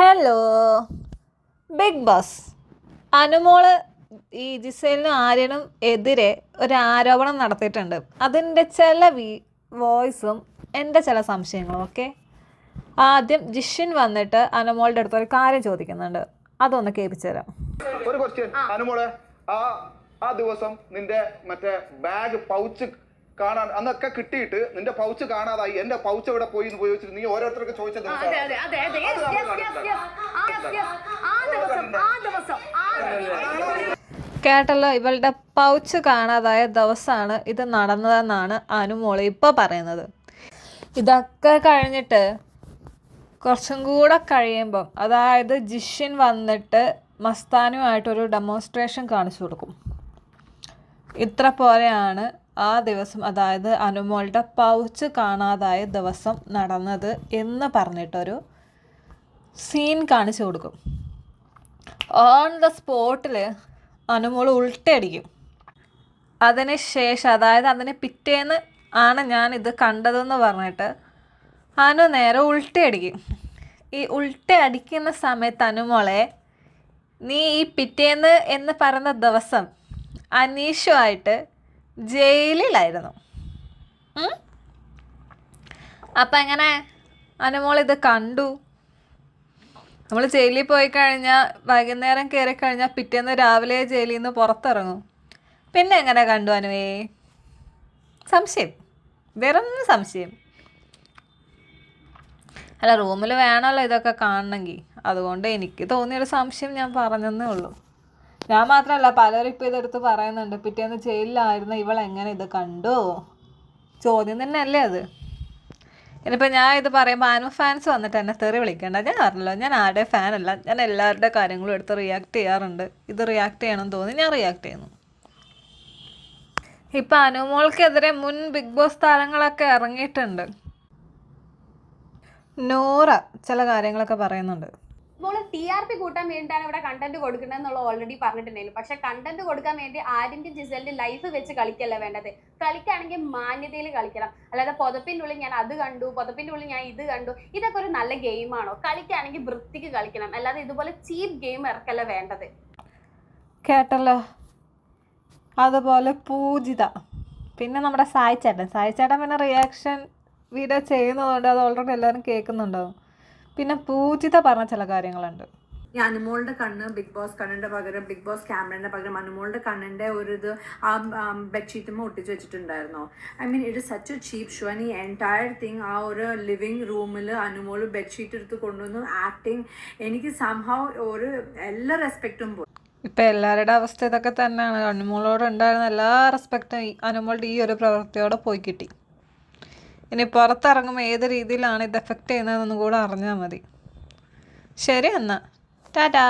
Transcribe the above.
Hello big boss Anumol ഈ ജിസേലിനും ആര്യനും എതിരെ ഒരു ആരോപണം നടത്തിയിട്ടുണ്ട്. അതിന്റെ ചില വി വോയിസും എന്റെ ചില സംശയങ്ങളും ഓക്കെ? ആദ്യം ജിഷിൻ വന്നിട്ട് അനുമോളുടെ അടുത്ത് ഒരു കാര്യം ചോദിക്കുന്നുണ്ട്. അതൊന്ന് കേൾപ്പിച്ചു തരാം. ഒരു ക്വസ്റ്റ്യൻ അനുമോൾ ആ ആ ദിവസം നിന്റെ മറ്റേ ബാഗ് പൗച്ച് കാണാൻ അന്നൊക്കെ കിട്ടിയിട്ട് നിന്റെ പൗച്ച് കാണാതായി. എന്റെ പൗച്ച് എവിടെ പോയി എന്ന് പോയി വെച്ചിട്ട് നീ ഓരോരുത്തർക്ക് ചോദിച്ച അതെ ദിവസം കേട്ടല്ലോ ഇവളുടെ പൗച്ച് കാണാതായ ദിവസമാണ് ഇത് നടന്നതെന്നാണ് അനുമോൾ ഇപ്പോൾ പറയുന്നത്. ഇതൊക്കെ കഴിഞ്ഞിട്ട് കുറച്ചും കൂടെ കഴിയുമ്പം അതായത് ജിഷിൻ വന്നിട്ട് മസ്താനുമായിട്ടൊരു ഡെമോൺസ്ട്രേഷൻ കാണിച്ചു കൊടുക്കും. ഇത്ര പോലെയാണ് ആ ദിവസം അതായത് അനുമോളുടെ പൗച്ച് കാണാതായ ദിവസം നടന്നത് എന്ന് പറഞ്ഞിട്ടൊരു സീൻ കാണിച്ചു കൊടുക്കും. ഓൺ ദ സ്പോട്ടിൽ അനുമോൾ ഉൾട്ടയടിക്കും. അതിന് ശേഷം അതായത് അതിന് പിറ്റേന്ന് ആണ് ഞാൻ ഇത് കണ്ടതെന്ന് പറഞ്ഞിട്ട് അനു നേരെ ഉൾട്ടയടിക്കും. ഈ ഉൾട്ടയടിക്കുന്ന സമയത്ത് അനുമോളെ നീ ഈ പിറ്റേന്ന് എന്ന് പറയുന്ന ദിവസം അനീഷുമായിട്ട് ജയിലിലായിരുന്നു? അപ്പം എങ്ങനെ അനുമോൾ ഇത് കണ്ടു. നമ്മൾ ജയിലിൽ പോയി കഴിഞ്ഞാൽ വൈകുന്നേരം കയറി കഴിഞ്ഞാൽ പിറ്റേന്ന് രാവിലെ ജയിലിൽ നിന്ന് പുറത്തിറങ്ങും. പിന്നെ എങ്ങനെ കണ്ടു അനുവേ? സംശയം. വെറും സംശയം. അല്ല റൂമിൽ വേണമല്ലോ ഇതൊക്കെ കാണണമെങ്കിൽ അതുകൊണ്ട് എനിക്ക് തോന്നിയൊരു സംശയം ഞാൻ പറഞ്ഞതേ ഉള്ളൂ. ഞാൻ മാത്രമല്ല പലരും ഇപ്പോൾ ഇതെടുത്ത് പറയുന്നുണ്ട്. പിറ്റേന്ന് ജയിലിലായിരുന്ന ഇവൾ എങ്ങനെ ഇത് കണ്ടു? ചോദ്യം തന്നെയല്ലേ അത്? ഇനിയിപ്പോൾ ഞാൻ ഇത് പറയുമ്പോൾ അനു ഫാൻസ് വന്നിട്ട് എന്നെ തെറി വിളിക്കേണ്ട. ഞാൻ അറിഞ്ഞല്ലോ ഞാൻ ആരുടെ ഫാനല്ല ഞാൻ എല്ലാവരുടെ കാര്യങ്ങളും എടുത്ത് റിയാക്ട് ചെയ്യാറുണ്ട്. ഇത് റിയാക്ട് ചെയ്യണം തോന്നി ഞാൻ റിയാക്ട് ചെയ്യുന്നു. ഇപ്പം അനുമോൾക്കെതിരെ മുൻ ബിഗ് ബോസ് താരങ്ങളൊക്കെ ഇറങ്ങിയിട്ടുണ്ട്. നൂറ ചില കാര്യങ്ങളൊക്കെ പറയുന്നുണ്ട്. മോൾ ടി ആർ പി കൂട്ടാൻ വേണ്ടിയിട്ടാണ് ഇവിടെ കണ്ടന്റ് കൊടുക്കണമെന്നുള്ള ഓൾറെഡി പറഞ്ഞിട്ടുണ്ടായിരുന്നു. പക്ഷെ കണ്ടന്റ് കൊടുക്കാൻ വേണ്ടി ആര്യന്റെ ജിസലിന്റെ ലൈഫ് വെച്ച് കളിക്കല്ല വേണ്ടത്? കളിക്കുകയാണെങ്കിൽ മാന്യതയിൽ കളിക്കണം. അല്ലാതെ പുതപ്പിന്റെ ഉള്ളിൽ ഞാൻ അത് കണ്ടു പുതപ്പിന്റെ ഉള്ളിൽ ഞാൻ ഇത് കണ്ടു ഇതൊക്കെ ഒരു നല്ല ഗെയിമാണോ കളിക്കുകയാണെങ്കിൽ വൃത്തിക്ക് കളിക്കണം. അല്ലാതെ ഇതുപോലെ ചീപ്പ് ഗെയിം ഇറക്കല്ല വേണ്ടത്? കേട്ടല്ലോ? അതുപോലെ പൂജിത. പിന്നെ നമ്മുടെ സായി ചേട്ടൻ സായി ചേട്ടൻ പിന്നെ റിയാക്ഷൻ വീഡിയോ ചെയ്യുന്നതുകൊണ്ട് അത് ഓൾറെഡി എല്ലാവരും കേൾക്കുന്നുണ്ടാവും. പിന്നെ പൂജിത പറഞ്ഞ ചില കാര്യങ്ങളുണ്ട്. ഈ അനുമോളുടെ കണ്ണ് ബിഗ് ബോസ് കണ്ണിന്റെ പകരം ബിഗ് ബോസ് ക്യാമറയുടെ പകരം അനുമോളുടെ കണ്ണിന്റെ ഒരു ഇത് ആ ബെഡ്ഷീറ്റും ഒട്ടിച്ച് വെച്ചിട്ടുണ്ടായിരുന്നു. I mean it such a cheap show and the entire thing ആ ഒരു ലിവിങ് റൂമിൽ അനുമോൾ ബെഡ്ഷീറ്റ് എടുത്ത് കൊണ്ടുവന്ന് ആക്ടിങ് എനിക്ക് സംഭവം ഒരു എല്ലാ റെസ്പെക്റ്റും പോയി. ഇപ്പം എല്ലാവരുടെ അവസ്ഥ ഇതൊക്കെ തന്നെയാണ്. അനുമോളോട് ഉണ്ടായിരുന്ന എല്ലാ റെസ്പെക്റ്റും അനുമോളുടെ ഈ ഒരു പ്രവൃത്തിയോടെ പോയി കിട്ടി. ഇനി പുറത്തിറങ്ങുമ്പോൾ ഏത് രീതിയിലാണ് ഇത് എഫക്റ്റ് ചെയ്യുന്നതെന്നും കൂടെ അറിഞ്ഞാൽ മതി. ശരി എന്നാൽ ടാറ്റാ.